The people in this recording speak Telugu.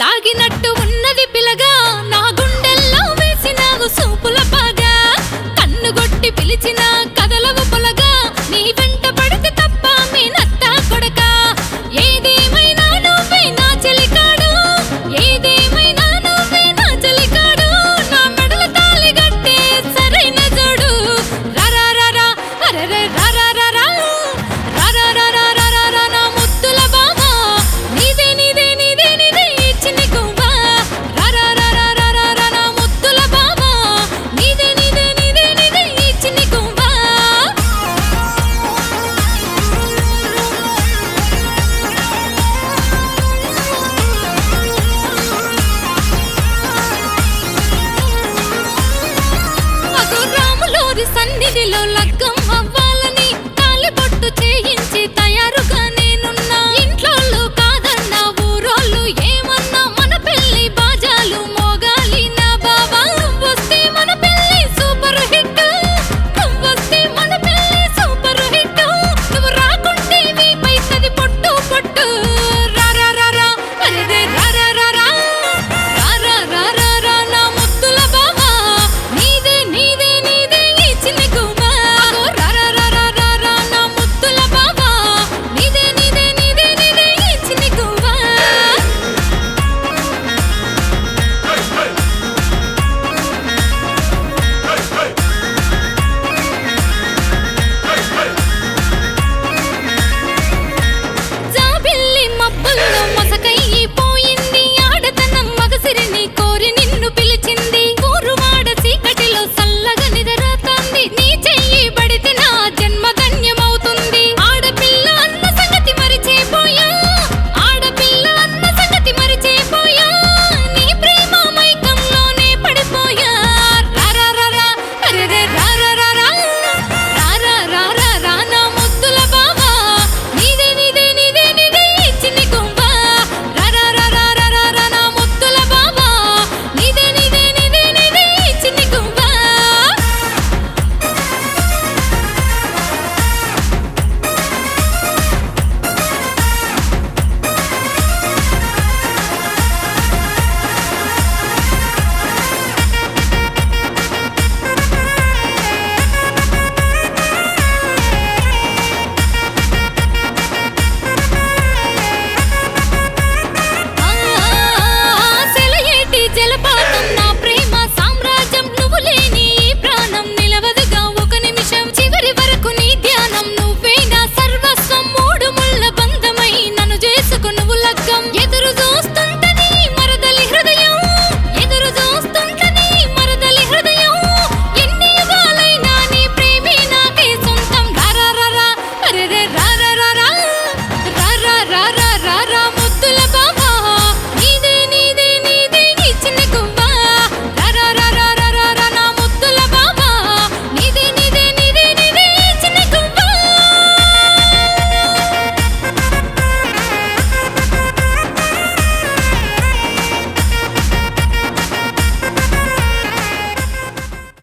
లాగినట్టు సన్నిధిలో లగ్గం అవ్వాలని తాలి బొట్టు చేయి